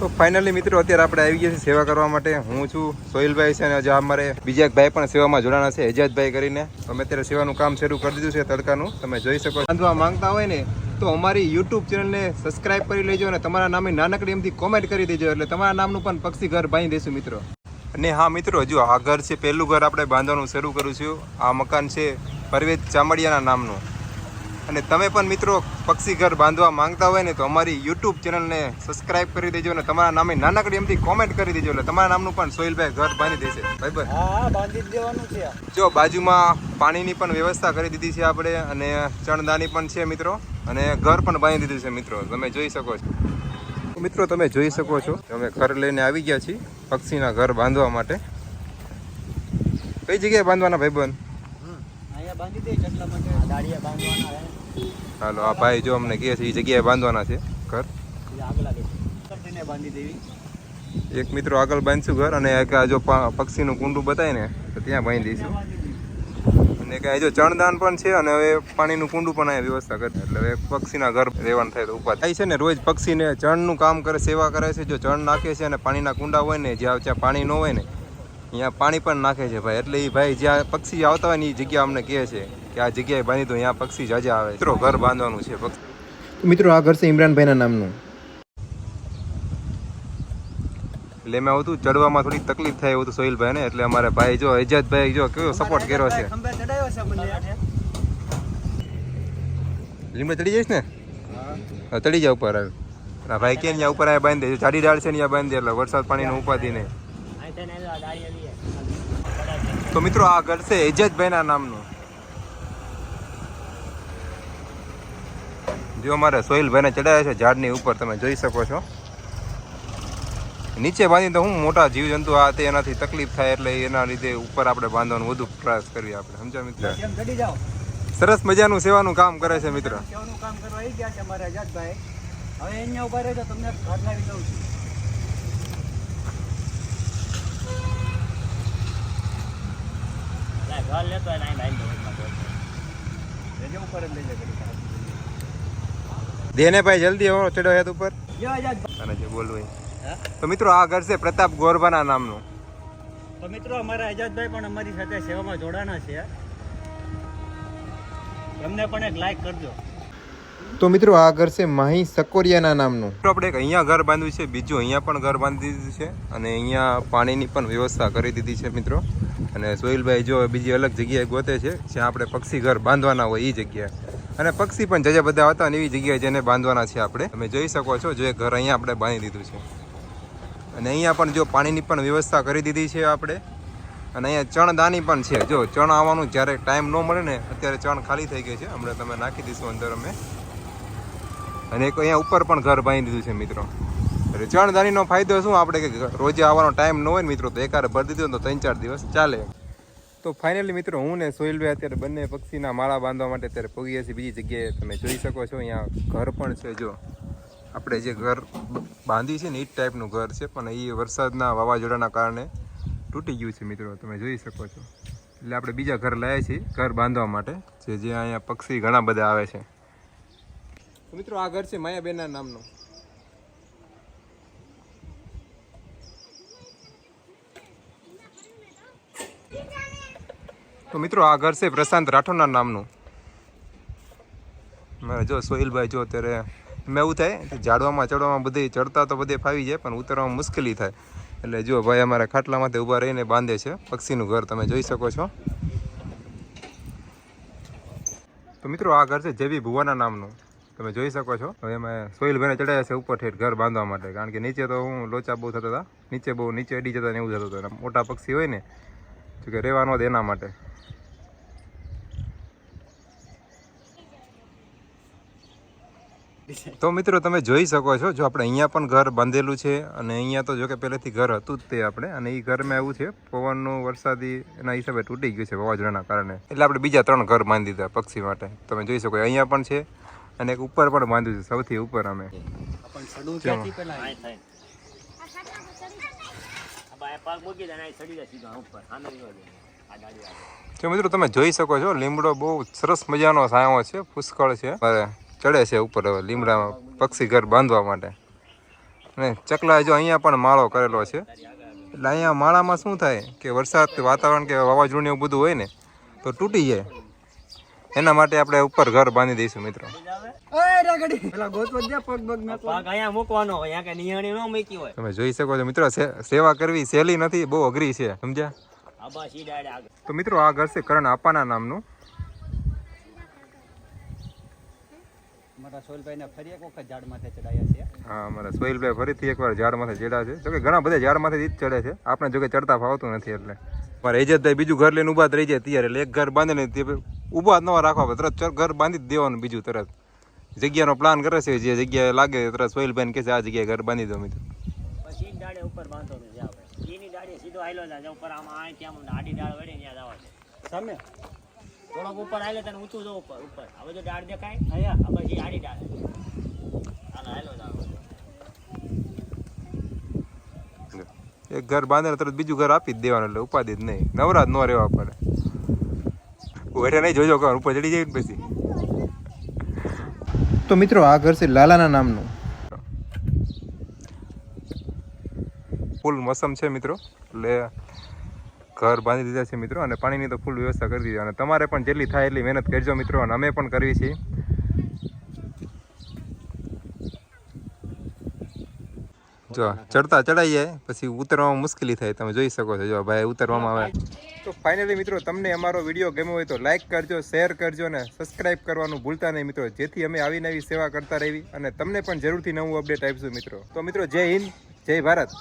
તો ફાઇનલી મિત્રો અત્યારે આપણે આવી ગયા છીએ સેવા કરવા માટે. હું છું સોહિલભાઈ છે અને હજી અમારે બીજા એક ભાઈ પણ સેવામાં જોડાણા છે, એજાજભાઈ કરીને. અમે અત્યારે સેવાનું કામ શરૂ કરી દીધું છે તડકાનું. તમે જોઈ શકો બાંધવા માંગતા હોય ને, તો અમારી યુટ્યુબ ચેનલને સબસ્ક્રાઇબ કરી લેજો અને તમારા નામે નાનકડી એમથી કોમેન્ટ કરી દેજો. એટલે તમારા નામનું પણ પક્ષી ઘર બાંધી દઈશું મિત્રો. અને હા મિત્રો, હજુ આ ઘર છે, પહેલું ઘર આપણે બાંધવાનું શરૂ કરું છું. આ મકાન છે પરવેજ ચામડિયાના નામનું. અને તમે પણ મિત્રો પક્ષી ઘર બાંધવા માંગતા હોય ને તો અમારી યુટ્યુબ ચેનલને સબસ્ક્રાઇબ કરી દેજો અને તમારા નામે નાનકડી એમથી કોમેન્ટ કરી દેજો એટલે તમારા નામનું પણ સોહિલભાઈ ઘર બાંધી દેશે. બરાબર હા બાંધી દેવાનું છે. જો બાજુમાં પાણીની પણ વ્યવસ્થા કરી દીધી છે આપણે અને ચણદાની પણ છે મિત્રો અને ઘર પણ બાંધી દીધું છે મિત્રો. તમે જોઈ શકો છો. તો મિત્રો તમે જોઈ શકો છો. અમે ઘર લઈને આવી ગયા છીએ પક્ષીના ઘર બાંધવા માટે. કઈ જગ્યાએ બાંધવાના ભાઈબંધ? બાંધી દે એટલા માટે. દાડિયા બાંધવાના હે. હાલો આ ભાઈ જો અમને કહે છે એ જગ્યાએ બાંધવાના છે ઘર. આગલા આગ લાગે બાંધી દેવી. એક મિત્રો આગળ બાંધશું ઘર અને એક આ જો પક્ષીનું કુંડું બતાય ને તો ત્યાં બાંધી દઈશું. દેવી અને કાંઈ જો ચણદાન પણ છે અને હવે પાણીનું કુંડું પણ અહીંયા વ્યવસ્થા કરી એટલે હવે પક્ષીના ઘર રહેવાનું થાય તો ઊભા થાય. છે ને રોજ પક્ષીને ચણનું કામ કરે સેવા કરે છે. જો ચણ નાખે છે અને પાણીના કુંડા હોય ને જ્યાં જ્યાં પાણી ન હોય ને અહીંયા પાણી પણ નાખે છે ભાઈ. એટલે એ ભાઈ જ્યાં પક્ષી આવતા હોય ને એ જગ્યા અમને કહે છે કે આ જગ્યાએ બાંધી દો અહીંયા પક્ષી જાજા આવે. મિત્રો ઘર બાંધવાનું છે પક્ષી. મિત્રો આ ઘર છે ઇમરાનભાઈના નામનું. એટલે એમાં આવતું ચડવામાં થોડીક તકલીફ થાય એવું તો સોહિલભાઈ ને એટલે અમારે ભાઈ જો એજાજભાઈ જો કેવો સપોર્ટ કર્યો છે. લીમડે ચડી જઈશ ને? ચડી જા ઉપર આવે. આ ભાઈ કે ત્યાં ઉપર આ બાંધી દે જાડી ડાળ છે ને ત્યાં બાંધી દે એટલે વરસાદ પાણીનો ઉપાધિ નહીં. તો મિત્રો આ ઘર છે એજાજભાઈના નામનું. જો અમારે સોહિલભાઈને ચડાવ્યા છે ઝાડની ઉપર તમે જોઈ શકો છો. નીચે બાંધી તો હું મોટા જીવજંતુ આ તે એનાથી તકલીફ થાય એટલે એના લીધે ઉપર આપણે બાંધવાનો વધુ પ્રયાસ કરીએ આપણે. સમજ્યા મિત્ર? સરસ મજાનું સેવાનું કામ કરે છે મિત્ર. સેવાનું કામ કરવા ગયા છે અમારા હવે અહીંયા ઊભા રહે તો તમને છું. ઘર લેતો હોય રેજો ઉપર લઈ જાય દેને ભાઈ જલ્દી આવો ચડ્યો હેત ઉપર. અને જે બોલવું. તો મિત્રો આ ઘર છે પ્રતાપ ગોરબાના નામનું. તો મિત્રો અમારા અજાદભાઈ પણ અમારી સાથે સેવામાં જોડાના છે. એમને પણ એક લાઈક કરજો. તો મિત્રો આ ઘર છે માહી સકોરિયાના નામનું. આપણે એક અહીંયા ઘર બાંધ્યું છે બીજું અહીંયા પણ ઘર બાંધી દીધું છે અને અહીંયા પાણીની પણ વ્યવસ્થા કરી દીધી છે મિત્રો. અને સોહિલભાઈ જો બીજી અલગ જગ્યાએ ગોતે છે, જ્યાં આપણે પક્ષી ઘર બાંધવાના હોય એ જગ્યાએ. અને પક્ષી પણ જજા બધા હતા અને એવી જગ્યાએ જેને બાંધવાના છે આપણે. તમે જોઈ શકો છો જો એ ઘર અહીંયા આપણે બાંધી દીધું છે. અને અહીંયા પણ જો પાણીની પણ વ્યવસ્થા કરી દીધી છે આપણે. અને અહીંયા ચણદાની પણ છે. જો ચણ આવવાનું જ્યારે ટાઈમ ન મળે ને અત્યારે ચણ ખાલી થઈ ગઈ છે. હમણાં તમે નાખી દઈશું અંદર અમે. અને એક અહીંયા ઉપર પણ ઘર બાંધી દીધું છે મિત્રો. ચણદાનીનો ફાયદો શું? આપણે કે રોજે આવવાનો ટાઈમ ન હોય મિત્રો, તો એકારે ભરી દીધો તો ત્રણ ચાર દિવસ ચાલે. તો ફાઇનલી મિત્રો, હું ને સોહિલભાઈ અત્યારે બંને પક્ષીના માળા બાંધવા માટે અત્યારે પગીએ છીએ. બીજી જગ્યાએ તમે જોઈ શકો છો, અહીંયા ઘર પણ છે જો. આપણે જે ઘર બાંધી છે ને એ જ ટાઈપનું ઘર છે, પણ એ વરસાદના વાવાઝોડાના કારણે તૂટી ગયું છે મિત્રો, તમે જોઈ શકો છો. એટલે આપણે બીજા ઘર લાવીએ છીએ, ઘર બાંધવા માટે, જે જે અહીંયા પક્ષી ઘણા બધા આવે છે. મિત્રો, આ ઘર છે માયાબેનના નામનું. તો મિત્રો આ ઘર છે પ્રશાંત રાઠોડના નામનું. મારે જો સોહિલભાઈ જો અત્યારે મેં એવું થાય કે ઝાડવામાં ચડવામાં બધે ચડતા તો બધે ફાવી જાય, પણ ઉતરવામાં મુશ્કેલી થાય. એટલે જો ભાઈ અમારે ખાટલામાંથી ઊભા રહીને બાંધે છે પક્ષીનું ઘર, તમે જોઈ શકો છો. તો મિત્રો આ ઘર છે જેવી ભુવાના નામનું. તમે જોઈ શકો છો. હવે અમે સોહિલભાઈને ચડાવ્યા છે ઉપર ઠેઠ ઘર બાંધવા માટે. કારણ કે નીચે તો હું લોચા બહુ થતા હતા. નીચે બહુ નીચે અડી જતા ને એવું થતું હતું. મોટા પક્ષી હોય ને, જોકે રહેવાનો જ એના માટે. તો મિત્રો તમે જોઈ શકો છો જો આપણે અહીંયા પણ ઘર બાંધેલું છે અને અહીંયા તો જો કે પહેલેથી ઘર હતું જ તે આપણે અને એ ઘરમાં એવું છે પવનનું વરસાદી એના હિસાબે તૂટી ગયું છે વાવાઝોડાના કારણે. એટલે આપણે બીજા ત્રણ ઘર બાંધી દીધા પક્ષી માટે. તમે જોઈ શકો અહીંયા પણ છે અને એક ઉપર પણ બાંધ્યું છે સૌથી ઉપર અમે. આપણ સડું ચલો. ક્યાંથી પેલા પાક મૂકી દે ચડી જાય સીધા ઉપર. સામે આ દાડી જો મિત્રો તમે જોઈ શકો છો લીમડો બહુ સરસ મજાનો સાયો છે પુષ્કળ છે. ચડે છે ઉપર હવે લીમડામાં પક્ષી ઘર બાંધવા માટે. અને ચકલા જો અહીંયા પણ માળો કરેલો છે. એટલે અહીંયા માળામાં શું થાય કે વરસાદ વાતાવરણ કે વાવાઝોડું એવું બધું હોય ને તો તૂટી જાય. એના માટે આપણે ઉપર ઘર બાંધી દઈશું મિત્રો. ઓય રગડી. પેલા ગોતવા દે પગ પગ મેં પગ અહીંયા મૂકવાનો હોય અહીંયા કે નિહાણી ન મૂકી હોય. તમે જોઈ શકો છો મિત્રો સેવા કરવી સહેલી નથી બહુ અઘરી છે સમજ્યા? તો મિત્રો આ ઘર છે કરણ આપાના નામનું. મારા સોલભાઈને ફરી એક વખત ઝાડ માથે ચડાયા છે હા અમારા સોહિલભાઈ ફરીથી એકવાર ઝાડમાંથી ચડ્યા છે. જોકે ઘણા બધા ઝાડમાંથી જ ચડે છે. આપણે જોકે ચડતા ફાવતું નથી એટલે. મારા એજતભાઈ બીજું ઘર લઈને ઊભા જ રહી જાય ત્યારે. એટલે એક ઘર બાંધીને તે ઊભા જ ન રાખવા તરત ઘર બાંધી જ દેવાનું બીજું તરત. જગ્યાનો પ્લાન કરે છે. જે જગ્યાએ લાગે તરત સોહિલભાઈને કહે છે આ જગ્યાએ ઘર બાંધી દો મિત્રો. પછી ડાળે ઉપર બાંધવાનું છે ડાળે સીધો આયલો જાય ઉપર આમાં આય ત્યાં આડી ડાળ વળી ત્યાં જવા છે સામે? થોડોક ઉપર આયલો તને ઊંચું જો ઉપર ઉપર. હવે જો ડાળ દેખાય અહીંયા. આ પછી આડી ડાળ હાલો હાલો એક ઘર બાંધે તરત બીજું ઘર આપી જ દેવાનું એટલે ઉપાધિ જ નહીં. નવરા જ ન રહેવા પડે. ઓઢે નહીં જોજો ઘર ઉપર ચડી જાય પછી. તો મિત્રો આ ઘર છે લાલાના નામનું. ફૂલ મોસમ છે મિત્રો. એટલે ઘર બાંધી દીધા છે મિત્રો અને પાણીની તો ફૂલ વ્યવસ્થા કરી દીધી. અને તમારે પણ જેટલી થાય એટલી મહેનત કરજો મિત્રો અને અમે પણ કરવી છીએ. જો, ચડતા ચડાઈ જાય પછી ઉતરવામાં મુશ્કેલી થાય. તમે જોઈ શકો છો. જો, ભાઈ ઉતરવામાં આવે. તો ફાઇનલી મિત્રો, તમને અમારો વીડિયો ગમ્યો હોય તો લાઇક કરજો શેર કરજો અને સબસ્ક્રાઇબ કરવાનું ભૂલતા નહીં મિત્રો. જેથી અમે આવી નવી સેવા કરતા રહેવી અને તમને પણ જરૂરથી નવું અપડેટ આપીશું મિત્રો. તો મિત્રો, જય હિન્દ, જય ભારત.